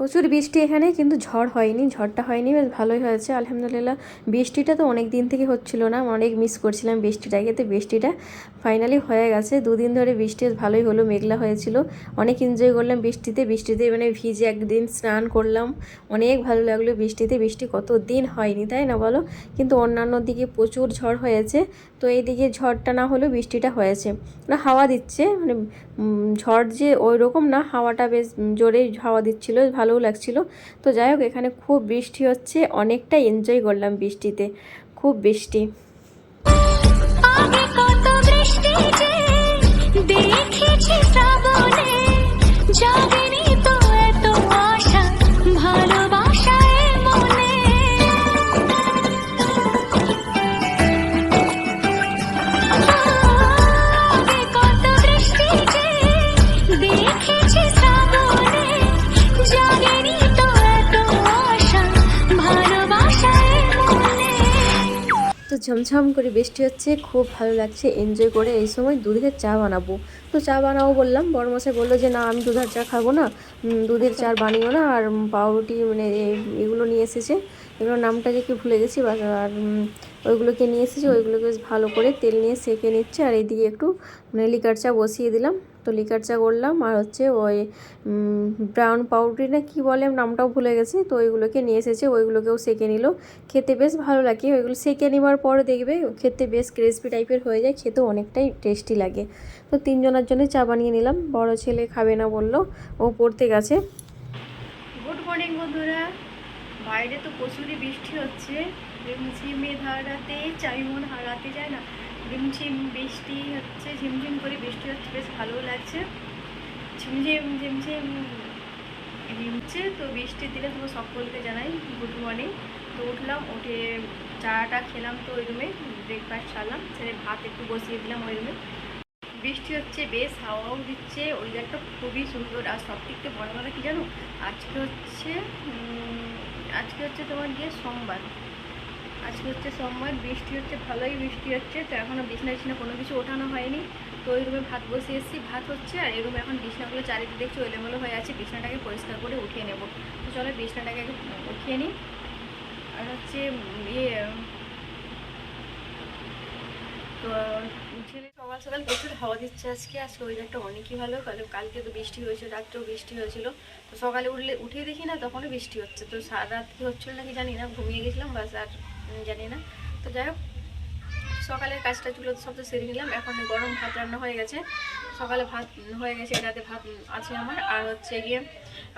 প্রচুর বৃষ্টি এখানে, কিন্তু ঝড় হয়নি, ঝড়টা হয়নি, বেশ ভালোই হয়েছে, আলহামদুলিল্লাহ। বৃষ্টিটা তো অনেক দিন থেকে হচ্ছিল না অনেক মিস করছিলাম বৃষ্টিটাকে তো বৃষ্টিটা ফাইনালি হয়ে গেছে, দুদিন ধরে বৃষ্টি ভালোই হলো, মেঘলা হয়েছিল, অনেক এনজয় করলাম বৃষ্টিতে বৃষ্টিতে মানে ভিজে একদিন স্নান করলাম, অনেক ভালো লাগল বৃষ্টিতে, বৃষ্টি কত দিন হয়নি, তাই না বলো? কিন্তু অন্যান্য দিকে প্রচুর ঝড় হয়েছে, তো এইদিকে ঝড়টা না হলেও বৃষ্টিটা হয়েছে। না হাওয়া দিচ্ছে মানে ঝড় যে ওই রকম না, হাওয়াটা বেশ জোরেই হাওয়া দিচ্ছিল ভালোও লাগছিল। তো যাই হোক এখানে খুব বৃষ্টি হচ্ছে। অনেকটা এনজয় করলাম বৃষ্টিতে। খুব বৃষ্টি। দেখেছি ঝমঝম করে বৃষ্টি হচ্ছে, খুব ভালো লাগছে এনজয় করে এই সময় দুধের চা বানাবো। তো চা বানাবো বললাম বড় মশাই বলল যে, না, আমি দুধের চা খাব না দুধের চা বানিও না, আর পাউরুটি মানে এগুলো নিয়ে এসেছে। এগুলোর নামটা যে কি ভুলে গেছি আর ওইগুলোকে নিয়ে এসেছে, ওইগুলোকে বেশ ভালো করে তেল নিয়ে সেঁকে নিচ্ছে, আর এইদিকে একটু মানে লিকার চা বসিয়ে দিলাম। তো লিকার চা করলাম আর হচ্ছে ওই ব্রাউন পাউরুটি না কী বলে, নামটাও ভুলে গেছি। তো ওইগুলোকে নিয়ে এসেছে, ওইগুলোকেও সেঁকে নিল। খেতে বেশ ভালো লাগে। ওইগুলো সেঁকে নেওয়ার পরে দেখবে, খেতে বেশ ক্রিসপি টাইপের হয়ে যায় খেতে অনেকটাই টেস্টি লাগে। তো তিনজনের জন্য চা বানিয়ে নিলাম। বড় ছেলে খাবে না বলল, ও পড়তে গেছে। গুড মর্নিং বন্ধুরা। বাইরে তো প্রচুরই বৃষ্টি হচ্ছে। রিমঝিমে ধারাতে চাই মন হারাতে যায় না। রিমঝিম বৃষ্টি হচ্ছে, ঝিমঝিম করে বৃষ্টি হচ্ছে, বেশ ভালো লাগছে। ঝিমঝিম ঝিমঝিম হচ্ছে তো বৃষ্টির দিনে তোমার সকলকে জানাই গুড মর্নিং তো উঠলাম, উঠে চাটা খেলাম তো ওই রুমে ব্রেকফাস্ট সারলাম ছেড়ে ভাত একটু বসিয়ে দিলাম ওই রুমে। বৃষ্টি হচ্ছে বেশ, হাওয়াও দিচ্ছে ওয়েদারটা খুবই সুন্দর। আর সব থেকে বড় কথা কী জানো? আজকে হচ্ছে আজকে হচ্ছে তোমার গিয়ে সোমবার। আজকে হচ্ছে সোমবার, বৃষ্টি হচ্ছে, ভালোই বৃষ্টি হচ্ছে, তো এখনও বিছনা টিছনা কোনো কিছু ওঠানো হয়নি। তো ওই রুমে ভাত বসিয়ে এসেছি, ভাত হচ্ছে, আর এই রুমে এখন বিছনাগুলো চারিদিকে দেখছি এলোমেলো হয়ে আছে, বিছনাটাকে পরিষ্কার করে উঠিয়ে নেব। তো চলো বিছনাটাকে উঠিয়ে নিই। আর হচ্ছে ইয়ে তো, ছেলে সকাল সকাল প্রচুর হাওয়া দিচ্ছে আজকে আজকে ওয়েদারটা অনেকই ভালো, কাল কালকে তো বৃষ্টি হয়েছিল, রাত্রেও বৃষ্টি হয়েছিল। তো সকালে উঠলে, উঠে দেখি না, তখনও বৃষ্টি হচ্ছে। তো সারা রাত কি হচ্ছিল নাকি জানি না, ঘুমিয়ে গেছিলাম, বাস আর জানি না। তো যাই হোক, সকালের কাজটা চুলো সব তো সেরে নিলাম। এখন গরম ভাত রান্না হয়ে গেছে। সকালে ভাত হয়ে গেছে এটাতে ভাত আছে আমার। আর হচ্ছে গিয়ে,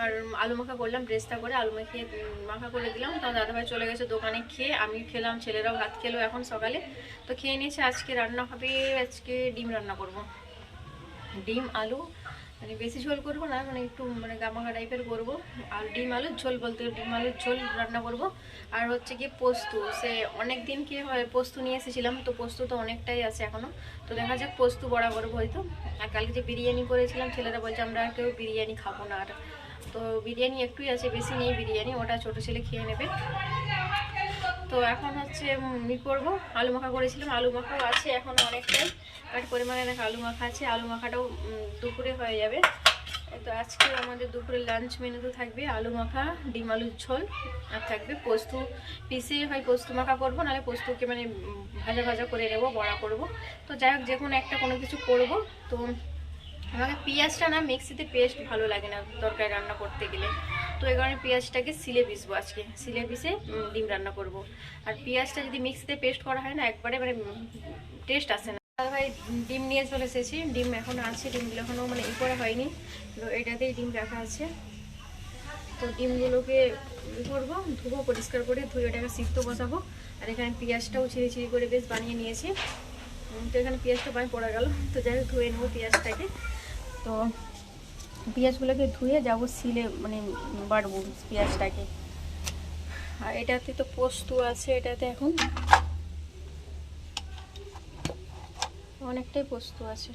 আর আলু মাখা করলাম ড্রেসটা করে আলু মাখিয়ে মাখা করে দিলাম। তো দাদাভাই চলে গেছে দোকানে খেয়ে, আমি খেলাম, ছেলেরাও ভাত খেলো এখন সকালে। তো খেয়ে নিয়েছে, আজকে রান্না হবে, আজকে ডিম রান্না করব। ডিম, আলু মানে বেশি ঝোল করব না মানে একটু মানে গামাখা টাইপের করব। আর ডিম আলুর ঝোল বলতে ডিম আলুর ঝোল রান্না করব। আর হচ্ছে কি পোস্ত, সে অনেক দিন কি হয়, পোস্ত নিয়ে এসেছিলাম, তো পোস্ত তো অনেকটাই আছে এখনও তো দেখা যাক পোস্ত বড়া করব হয়তো। আর কালকে যে বিরিয়ানি করেছিলাম, ছেলেরা বলছে আমরা আর কেউ বিরিয়ানি খাব না। আর তো বিরিয়ানি একটুই আছে, বেশি নেই বিরিয়ানি, ওটা ছোটো ছেলে খেয়ে নেবে। তো এখন হচ্ছে ই করব। আলু মাখা করেছিলাম, আলু মাখাও আছে এখন অনেকটাই, বাট পরিমাণে দেখো আলু মাখা আছে। আলু মাখাটাও দুপুরে হয়ে যাবে। তো আজকে আমাদের দুপুরে লাঞ্চ মেনুতে থাকবে আলু মাখা, ডিম আলুর ঝোল, আর থাকবে পোস্ত। পিসে হয় পোস্ত মাখা করব, নাহলে পোস্তকে মানে ভাজা ভাজা করে নেব, বড়া করব। তো যাই হোক, যে কোনো একটা কোনো কিছু করব। তো আমাকে পেঁয়াজটা না মিক্সিতে পেস্ট ভালো লাগে না, তরকারি রান্না করতে গেলে। তো এই কারণে পেঁয়াজটাকে সিলে পিসবো আজকে। সিলে পিসে ডিম রান্না করব। আর পেঁয়াজটা যদি মিক্সিতে পেস্ট করা হয় না, একবারে মানে টেস্ট আসে না। ভাই, ডিম নিয়ে চলে এসেছি। ডিম এখনও আছে, ডিমগুলো এখনও মানে ই করা হয়নি। তো এটাতেই ডিম রাখা আছে। তো ডিমগুলোকে করব, ধুবো, পরিষ্কার করে ধুয়ে ওটাকে সিদ্ধ বসাবো। আর এখানে পেঁয়াজটাও ছিঁড়ি ছিঁড়ি করে বেশ বানিয়ে নিয়েছি। তো এখানে পেঁয়াজটা পায়ে পড়ে গেল। তো যাই হোক, ধুয়ে নেব পেঁয়াজটাকে। তো পেঁয়াজগুলোকে ধুয়ে যাব, সিলে মানে বাড়বো পেঁয়াজটাকে। আর এটাতে তো পোস্ত আছে, এটাতে এখন অনেকটাই পোস্ত আছে।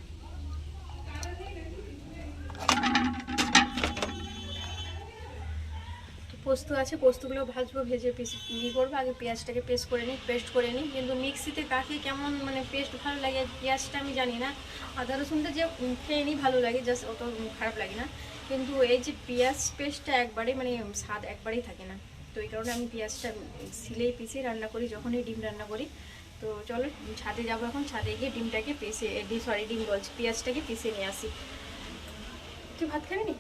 পোস্ত আছে, পোস্তগুলো ভাজবো, ভেজে পিস ই করব। আগে পেঁয়াজটাকে পেস্ট করে নিই, পেস্ট করে নিই। কিন্তু মিক্সিতে কাকে কেমন মানে পেস্ট ভালো লাগে, পেঁয়াজটা আমি জানি না। আদা রসুনটা যে খেয়ে নিই, ভালো লাগে জাস্ট অত খারাপ লাগে না। কিন্তু এই যে পেঁয়াজ পেস্টটা একবারে মানে স্বাদ একবারেই থাকে না। তো এই কারণে আমি পেঁয়াজটা সিলেই পিষে রান্না করি যখনই ডিম রান্না করি। তো চলো, ছাদে যাব এখন। ছাদে গিয়ে ডিমটাকে ডিম সরি, ডিম বলছি, পেঁয়াজটাকে পিষে নিয়ে আসি। তুই ভাত খাবি নি?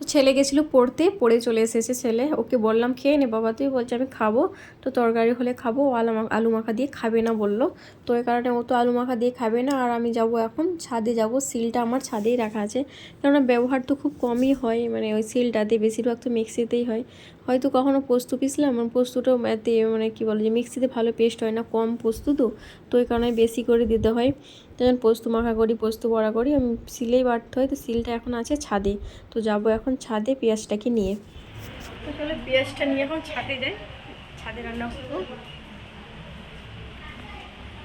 তো ছেলে গেছিল পড়তে, পড়ে চলে এসেছে ছেলে। ওকে বললাম, খেয়ে নে বাবা। তুই বলছে, আমি খাব। তো তরকারি হলে খাব। ও আলু আলু মাখা দিয়ে খাবে না বলল। তো এই কারণে ও তো আলু মাখা দিয়ে খাবে না। আর আমি যাব এখন ছাদে যাব। সিলটা আমার ছাদেই রাখা আছে। কেননা ব্যবহার তো খুব কমই হয়। মানে ওই সিলটাতে বেশিরভাগ তো মিক্সিতেই হয়। হয়তো কখনো পোস্ত পিসলাম আর পোস্তটাও এতে মানে কী বলে যে মিক্সিতে ভালো পেস্ট হয় না, কম পোস্ত তো তো ওই কারণে বেশি করে দিতে হয়। তো যখন পোস্ত মাখা করি, পোস্ত বড়া করি, আমি সিলেই বাটতে হয়, তো সিলটা এখন আছে ছাদে, তো যাব এখন ছাদে পেঁয়াজটাকে নিয়ে। তো চলো পেঁয়াজটা নিয়ে এখন ছাদে যাই, ছাদে রান্না করব।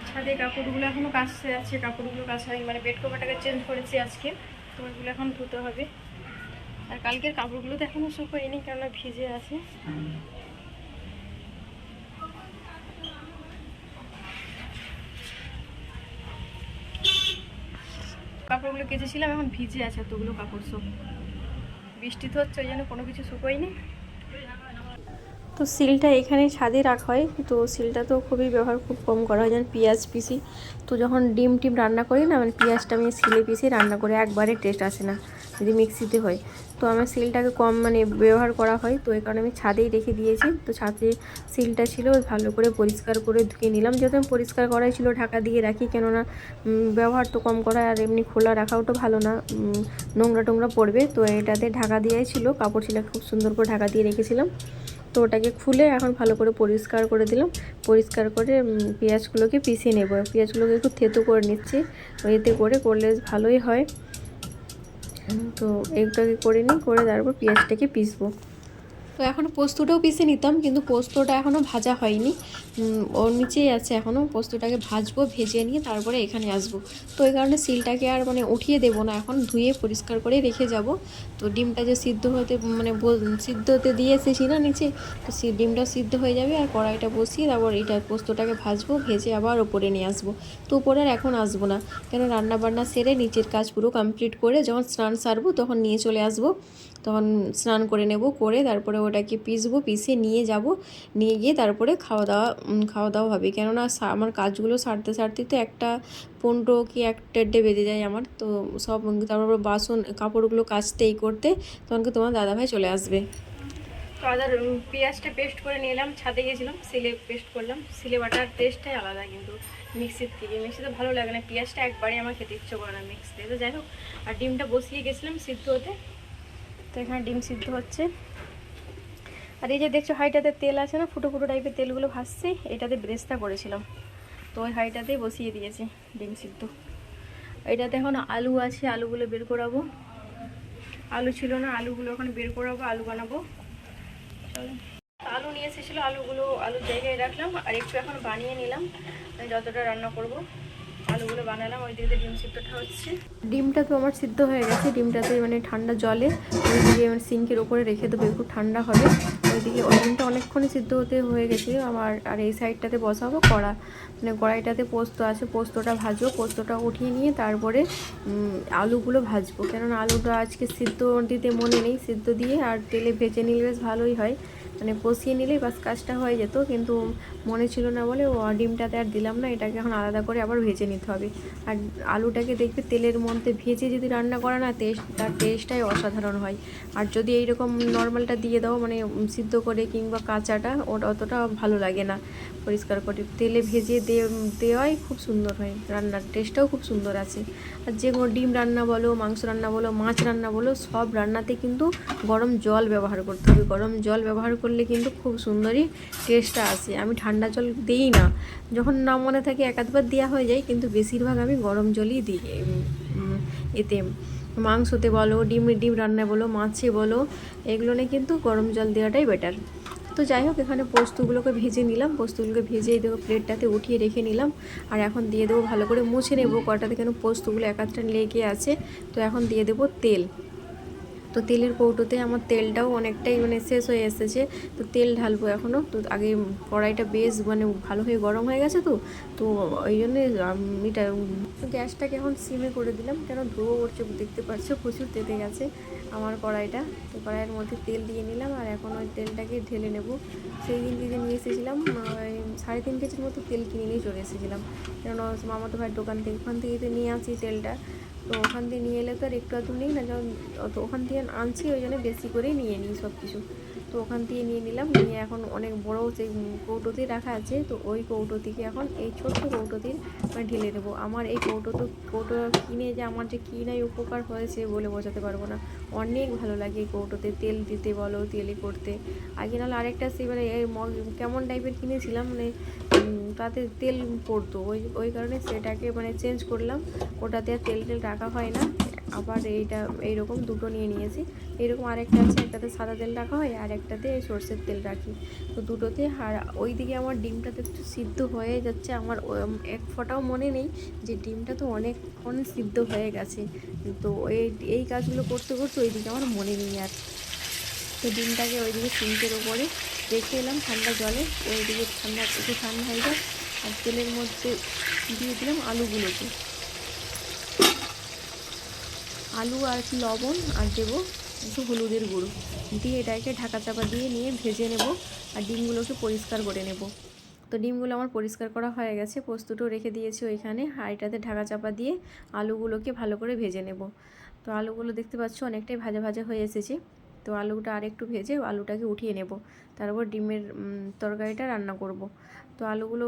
ছাদে কাপড়গুলো এখনও কাচতে আছে, কাপড়গুলো কাছা হয়নি মানে বেড কভারটাকে চেঞ্জ করেছি আজকে, তো ওইগুলো এখন ধুতে হবে। আর কালকের কাপড়গুলো তো এখনও শুকোয়নি কেননা ভিজে আছে। কাপড়গুলো কেচেছিলাম, এখন ভিজে আছে এতগুলো কাপড় সব। বৃষ্টি তো হচ্ছে, ওই জন্য কোনো কিছু শুকোয়নি তো সিলটা এখানে ছাদে রাখা হয়, তো সিলটা তো খুবই ব্যবহার খুব কম করা হয়, যেমন পেঁয়াজ পিসি। তো যখন ডিম টিম রান্না করি না মানে পেঁয়াজটা আমি সিলে পিসে রান্না করে, একবারে টেস্ট আসে না। যদি মিক্সিতে হয়। তো আমার সিলটাকে কম মানে ব্যবহার করা হয়। তো এই কারণে আমি ছাদেই রেখে দিয়েছি। তো ছাদে সিলটা ছিল, ভালো করে পরিষ্কার করে ধুয়ে নিলাম। যেহেতু আমি পরিষ্কার করাই ছিল, ঢাকা দিয়ে রাখি, কেননা ব্যবহার তো কম করা আর এমনি খোলা রাখাও তো ভালো না। নোংরা টোংরা পড়বে। তো এটাতে ঢাকা দিয়েই ছিল। কাপড় ছিল, খুব সুন্দর করে ঢাকা দিয়ে রেখেছিলাম। তো ওটাকে খুলে এখন ভালো করে পরিষ্কার করে দিলাম। পরিষ্কার করে পেঁয়াজগুলোকে পিষে নেব। পেঁয়াজগুলোকে একটু থেতো করে নিচ্ছি। এতে করে করলে ভালোই হয়। তো এগুলোকে করে নিই করে তারপর পেঁয়াজটাকে পিসবো। তো এখনও পোস্তটাও পিষে নিতাম, কিন্তু পোস্তটা এখনও ভাজা হয়নি। ওর নিচেই আছে এখনও পোস্তটাকে ভাজবো, ভেজে নিয়ে তারপরে এখানে আসব। তো এই কারণে সিলটাকে আর মানে উঠিয়ে দেবো না এখন, ধুয়ে পরিষ্কার করে রেখে যাব। তো ডিমটা যে সিদ্ধ হতে মানে সিদ্ধ হতে দিয়ে এসেছি না নিচে, তো ডিমটা সিদ্ধ হয়ে যাবে আর কড়াইটা বসিয়ে তারপর এইটা পোস্তটাকে ভাজবো, ভেজে আবার ওপরে নিয়ে আসব। তো উপরে আর এখন আসব না। কেন রান্না বান্না সেরে নিচের কাজ পুরো কমপ্লিট করে যখন স্নান সারবো তখন নিয়ে চলে আসব। তখন স্নান করে নেব, করে তারপরে ওটাকে পিসবো পিষে নিয়ে যাব। নিয়ে গিয়ে তারপরে খাওয়া দাওয়া খাওয়া দাওয়া হবে। কেননা আমার কাজগুলো সারতে সারতে তো একটা পনেরো কি একটা দেড়টে বেজে যায় আমার। তো সব তারপর বাসন, কাপড়গুলো কাচতে, এই করতে তখনকে তোমার দাদাভাই চলে আসবে। আদার পেঁয়াজটা পেস্ট করে নিলাম, ছাদে গেছিলাম, সিলে পেস্ট করলাম। সিলে বাটার টেস্টটাই আলাদা কিন্তু মিক্সির থেকে। মিক্সিতে ভালো লাগে না। পেঁয়াজটা একবারে আমার খেতে ইচ্ছে করে না মিক্সিতে তো যাই হোক, আর ডিমটা বসিয়ে গেছিলাম সিদ্ধ হতে। তো এখানে ডিম সিদ্ধ হচ্ছে। আর এই যে দেখছ হাইটাতে তেল আছে না, ফুটো ফুটো টাইপের তেলগুলো ভাসছে এটাতে ব্রেস্তা করেছিলাম। তো ওই হাইটাতেই বসিয়ে দিয়েছি ডিম সিদ্ধ। এটাতে এখন আলু আছে, আলুগুলো বের করাবো। আলু ছিল না, আলুগুলো এখন বের করাবো, আলু বানাবো। আলু নিয়ে এসেছিল, আলুগুলো আলুর জায়গায় রাখলাম, আর একটু এখন বানিয়ে নিলাম, যতটা রান্না করব। আলুগুলো বানালাম, ওই দিকে ডিম সিদ্ধটা হচ্ছে। ডিমটা তো আমার সিদ্ধ হয়ে গেছে, ডিমটাতে মানে ঠান্ডা জলে ওই দিকে মানে সিঙ্কের ওপরে রেখে দেবো, একটু ঠান্ডা হবে। ওইদিকে ওই ডিমটা অনেকক্ষণই সিদ্ধ হতে হয়ে গেছে, আমার আর এই সাইডটাতে বসাবো কড়া। মানে কড়াইটাতে পোস্ত আছে, পোস্তটা ভাজবো, পোস্তটা উঠিয়ে নিয়ে তারপরে আলুগুলো ভাজবো। কেননা আলুটা আজকে সিদ্ধ দিতে মনে নেই, সিদ্ধ দিয়ে আর তেলে ভেজে নিলে বেশ ভালোই হয়। মানে কষিয়ে নিলেই বাস কাজটা হয়ে যেত, কিন্তু মনে ছিল না বলে ও ডিমটাতে আর দিলাম না, এটাকে এখন আলাদা করে আবার ভেজে নিতে হবে। আর আলুটাকে দেখবে তেলের মধ্যে ভেজে যদি রান্না করা না টেস্ট তার টেস্টটাই অসাধারণ হয়। আর যদি এইরকম নর্মালটা দিয়ে দাও মানে সিদ্ধ করে কিংবা কাঁচাটা, ওটা অতটা ভালো লাগে না। পরিষ্কার করে তেলে ভেজে দেওয়াই খুব সুন্দর হয়। রান্নার টেস্টটাও খুব সুন্দর আছে। আর যে কোনো ডিম রান্না বলো, মাংস রান্না বলো, মাছ রান্না বলো, সব রান্নাতে কিন্তু গরম জল ব্যবহার করতে হবে। গরম জল ব্যবহার করলে কিন্তু খুব সুন্দরই টেস্টটা আসে। আমি ঠান্ডা জল দিই না। যখন না মনে থাকে এক আধবার দেওয়া হয়ে যায়, কিন্তু বেশিরভাগ আমি গরম জলই দিই এতে। মাংসতে বলো, ডিম ডিম রান্না বলো, মাছে বলো, এগুলো কিন্তু গরম জল দেওয়াটাই বেটার তো যাই হোক, এখানে পোস্তগুলোকে ভেজে নিলাম। পোস্তগুলোকে ভেজে দেবো প্লেটটাতে উঠিয়ে রেখে নিলাম। আর এখন দিয়ে দেবো ভালো করে মুছে নেব। কটাতে কেন পোস্তগুলো একাত্রা লেগে আছে। তো এখন দিয়ে দেবো তেল। তো তেলের কৌটোতে আমার তেলটাও অনেকটাই মানে শেষ হয়ে এসেছে। তো তেল ঢালবো এখনও। তো আগে কড়াইটা বেশ মানে ভালো হয়ে গরম হয়ে গেছে তো। তো ওই জন্যে এটা গ্যাসটাকে এখন সিমে করে দিলাম। কেন ধোয়া করছে দেখতে পাচ্ছ, প্রচুর তেতে গেছে আমার কড়াইটা। তো কড়াইয়ের মধ্যে তেল দিয়ে নিলাম আর এখন ওই তেলটাকে ঢেলে নেব। সেই দিন যে নিয়ে এসেছিলাম ওই সাড়ে তিন কেজির মতো তেল কিনে নিয়ে চলে এসেছিলাম। কেন মামাতো ভাইয়ের দোকান থেকে, ওখান থেকে তো নিয়ে আসি তেলটা। তো ওখান দিয়ে নিয়ে এলে তো আর একটু আধটু নেই না, যখন তো ওখান থেকে আনছি, ওই জন্য বেশি করেই নিয়ে নিই সব কিছু তো ওখান থেকে নিয়ে নিলাম, নিয়ে এখন অনেক বড় সেই কৌটোতে রাখা আছে, তো ওই কৌটো থেকে এখন এই ছোট্ট কৌটোতে মানে ঢেলে দেবো। আমার এই কৌটো তো, কৌটো কিনে যে আমার যে কী নাই উপকার হয়েছে বলে বোঝাতে পারব না। অনেক ভালো লাগে এই কৌটোতে, তেল দিতে বলো, তেলে করতে। আগে নাহলে আরেকটা সেই মানে এই কেমন টাইপের কিনেছিলাম মানে তাতে তেল পড়তো। ওই ওই কারণে সেটাকে মানে চেঞ্জ করলাম। ওটাতে আর তেল টেল রাখা হয় না। আবার এইটা, এইরকম দুটো নিয়ে নিয়েছি। এইরকম আরেকটা আছে, একটাতে সাদা তেল রাখা হয় আর একটাতে সর্ষের তেল রাখি। তো দুটোতে আর ওই দিকে আমার ডিমটাতে একটু সিদ্ধ হয়ে যাচ্ছে। আমার এক ফোঁটাও মনে নেই যে ডিমটা তো অনেক অনেক সিদ্ধ হয়ে গেছে। তো এই এই কাজগুলো করতে করতে ওই দিকে আমার মনে নেই আর। তো ডিমটাকে ওইদিকে সিঙ্কের ওপরে রেখে এলাম ঠান্ডা জলে। ওই দিকে ঠান্ডা, একটু ঠান্ডা হয়ে যায় আর তেলের মধ্যে দিয়ে দিলাম আলুগুলোকে। আলু আর লবণ আর দেবো একটু হলুদের গুঁড়ো। দিয়ে এটাকে ঢাকা চাপা দিয়ে নিয়ে ভেজে নেব আর ডিমগুলোকে পরিষ্কার করে নেব। তো ডিমগুলো আমার পরিষ্কার করা হয়ে গেছে। পোস্তটাও রেখে দিয়েছি ওইখানে। হাঁড়িটাতে ঢাকা চাপা দিয়ে আলুগুলোকে ভালো করে ভেজে নেব। তো আলুগুলো দেখতে পাচ্ছ অনেকটাই ভাজা ভাজা হয়ে এসেছে। তো আলুটা আর একটু ভেজে আলুটাকে উঠিয়ে নেব। তারপর ডিমের তরকারিটা রান্না করব। তো আলুগুলো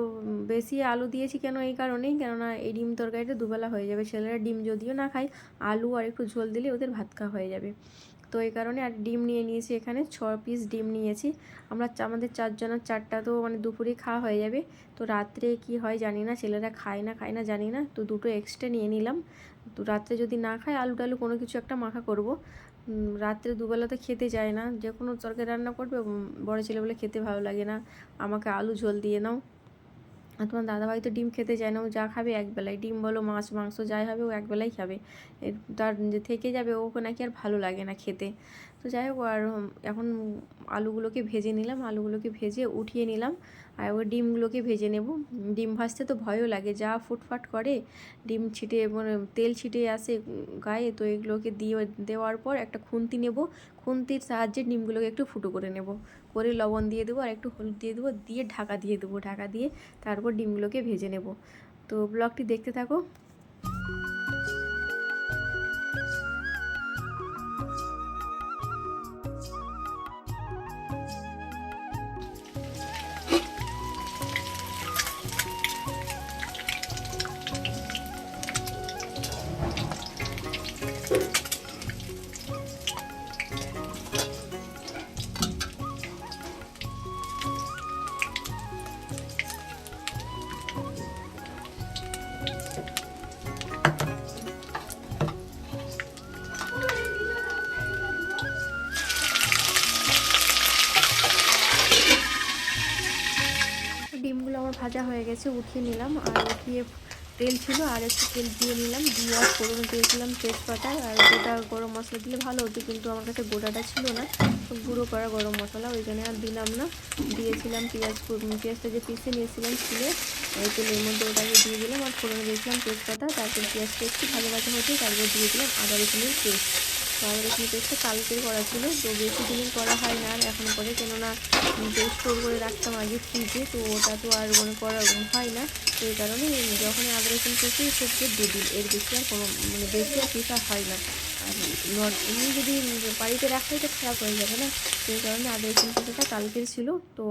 বেশি আলু দিয়েছি কেন এই কারণেই? কেননা এই ডিম তরকারিটা দুবেলা হয়ে যাবে। ছেলেরা ডিম যদিও না খায়, আলু আর একটু ঝোল দিলে ওদের ভাত খাওয়া হয়ে যাবে। তো এই কারণে আর ডিম নিয়ে নিয়েছি এখানে, ছ পিস ডিম নিয়েছি। আমরা আমাদের চারজনের চারটা তো মানে দুপুরে খাওয়া হয়ে যাবে। তো রাত্রে কি হয় জানি না, ছেলেরা খায় না খায় না জানি না। তো দুটো এক্সট্রা নিয়ে নিলাম। তো রাত্রে যদি না খায় আলু টালু কোনো কিছু একটা মাখা করব। রাত্রে দুবেলা তো খেতে চায় না। যে কোনো তরকারি রান্না করবে বড় ছেলে বলে খেতে ভালো লাগে না। আমাকে আলু ঝোল দিয়ে নাও। আর তোমার দাদাভাই তো ডিম খেতে চায় না, ও যা খাবে একবেলায় ডিম বলো, মাছ, মাংস, যাই হবে, ও একবেলাই খাবে। তার যে থেকে যাবে, ওকে নাকি আর ভালো লাগে না খেতে। তো যাই হোক, আর এখন আলুগুলোকে ভেজে নিলাম, আলুগুলোকে ভেজে উঠিয়ে নিলাম, আর ওই ডিমগুলোকে ভেজে নেব। ডিম ভাজতে তো ভয়ও লাগে, যা ফুটফাট করে, ডিম ছিটে মানে তেল ছিটে আসে গায়ে, তো এগুলোকে দিয়ে দেওয়ার পর একটা খুন্তি নেব, খুন্তির সাহায্যে ডিমগুলোকে একটু ফুটো করে নেব। করে লবণ দিয়ে দেবো আর একটু হলুদ দিয়ে দেবো, দিয়ে ঢাকা দিয়ে দেবো, ঢাকা দিয়ে তারপর ডিমগুলোকে ভেজে নেব। তো ব্লগটি দেখতে থাকো। ভাজা হয়ে গেছে, উঠিয়ে নিলাম। আর উঠিয়ে তেল ছিল, আর একটু তেল দিয়ে নিলাম। দিয়ে আর ফোড়ন দিয়েছিলাম তেজপাতা আর গোটা গরম মশলা দিলে ভালো হতো, কিন্তু আমার কাছে গোটাটা ছিল না। গুঁড়ো করা গরম মশলা, ওই জন্য আর দিলাম না। দিয়েছিলাম পেঁয়াজ পেঁয়াজটা যে পিসে নিয়েছিলাম ছিলে, ওই তেলের মধ্যে ওটাকে দিয়ে দিলাম। আর ফোড়নে দিয়েছিলাম তেজপাতা, তারপর পেঁয়াজটা একটু ভালো ভাজা হতে তারপর দিয়ে দিলাম আদা রসুনের পেস্ট। তো আদা রসুনের পেস্টটা কালকের করা ছিল। তো বেশি দিনের করা হয় না এখন করে কেননা পেস্ট স্টোর করে রাখতাম আগে ফ্রিজে তো ওটা তো আর মনে করা হয় না। তো এই কারণে যখন আদা রসুন পেঁচে সেটাকে দুদিন, এর বেশি আর কোনো মানে বেশি আর পিসা হয় না। আর এমনি যদি বাড়িতে রাখলে তো খারাপ হয়ে যাবে না। সেই কারণে আদা রসুন পেঁচাটা কালকের ছিল, তো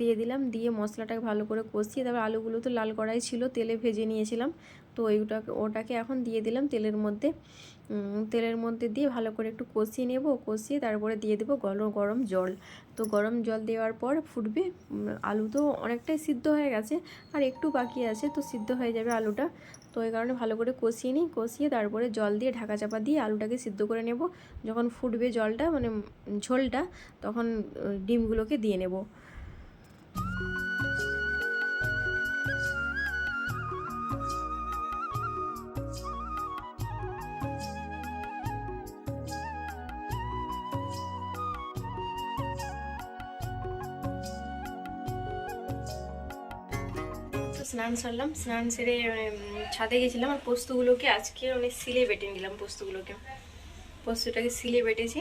দিয়ে দিলাম, দিয়ে মশলাটাকে ভালো করে কষিয়ে, তারপর আলুগুলো তো লাল কড়াই ছিল, তেলে ভেজে নিয়েছিলাম। তো ওইটাকে ওটাকে এখন দিয়ে দিলাম তেলের মধ্যে। তেলের মধ্যে দিয়ে ভালো করে একটু কষিয়ে নেব, কষিয়ে তারপরে দিয়ে দেবো গরম গরম জল। তো গরম জল দেওয়ার পর ফুটবে আলু তো অনেকটাই সিদ্ধ হয়ে গেছে, আর একটু বাকি আছে তো সিদ্ধ হয়ে যাবে আলুটা। তো এই কারণে ভালো করে কষিয়ে নিই, কষিয়ে তারপরে জল দিয়ে ঢাকা চাপা দিয়ে আলুটাকে সিদ্ধ করে নেব। যখন ফুটবে জলটা মানে ঝোলটা, তখন ডিমগুলোকে দিয়ে নেব। স্নান সারলাম। স্নান সেরে ছাদে গেছিলাম আর পোস্তগুলোকে আজকে অনেক সিলে বেটে নিলাম পোস্তগুলোকে। পোস্তটাকে সিলে বেটেছি।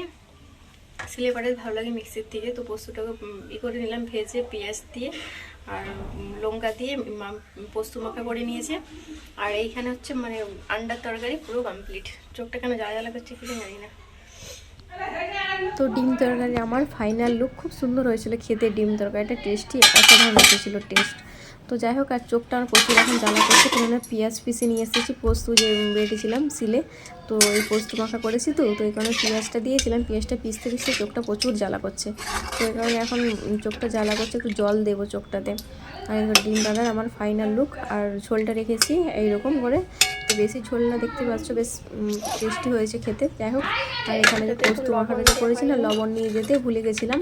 সিলে বাটে ভালো লাগে মিক্সির থেকে। তো পোস্তটাকে ই করে নিলাম ভেজে পেঁয়াজ দিয়ে আর লঙ্কা দিয়ে পোস্ত মাখা করে নিয়েছে। আর এইখানে হচ্ছে মানে আন্ডার তরকারি পুরো কমপ্লিট চোখটা কেন জ্বালা জ্বালা করছে কিছু জানি না। তো ডিম তরকারি আমার ফাইনাল লুক খুব সুন্দর হয়েছিল খেতে। ডিম তরকারিটা টেস্টি অসাধারণ হয়েছিল টেস্ট তো যাই হোক, আর চোখটা আমার প্রচুর এখন জ্বালা করছে কারণ পেঁয়াজ পিসে নিয়ে এসেছি পোস্ত যে বেটেছিলাম সিলে তো এই পোস্ত মাখা করেছি তো তো এই কারণে পেঁয়াজটা দিয়েছিলাম। পেঁয়াজটা পিসতে পিসতে চোখটা প্রচুর জ্বালা করছে। তো এই কারণে এখন চোখটা জ্বালা করছে, একটু জল দেবো চোখটাতে। আর এবার ডিম দাদার আমার ফাইনাল লুক আর ঝোলটা রেখেছি এইরকম করে। তো বেশি ঝোল না দেখতে পাচ্ছ, বেশ টেস্টি হয়েছে খেতে। যাই হোক, আর এখানে যে পোস্ত মাখাটা করেছি না, লবণ নিয়ে যেতে ভুলে গেছিলাম।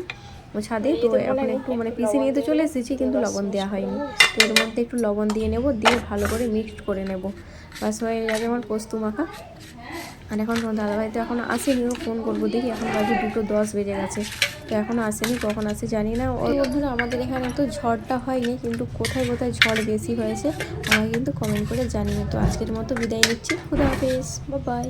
ছাদে, তো এখন একটু মানে পিসে নিয়ে তো চলে এসেছি, কিন্তু লবণ দেওয়া হয়নি। তো এর মধ্যে একটু লবণ দিয়ে নেব, দিয়ে ভালো করে মিক্সড করে নেব। বাস হয়ে যাবে আমার পোস্ত মাখা। আর এখন দাদাভাই তো এখন আসেনি, ও ফোন করব দেখি, এখন বাজে দুটো দশ বেজে গেছে। তো এখনও আসেনি, কখন আসে জানি না। ও বন্ধুরা, আমাদের এখানে তো ঝড়টা হয়নি, কিন্তু কোথায় কোথায় ঝড় বেশি হয়েছে, আমাকে কিন্তু কমেন্ট করে জানিয়ে তো আজকের মতো বিদায় নিচ্ছি, খুদা হাফেজ বা বাই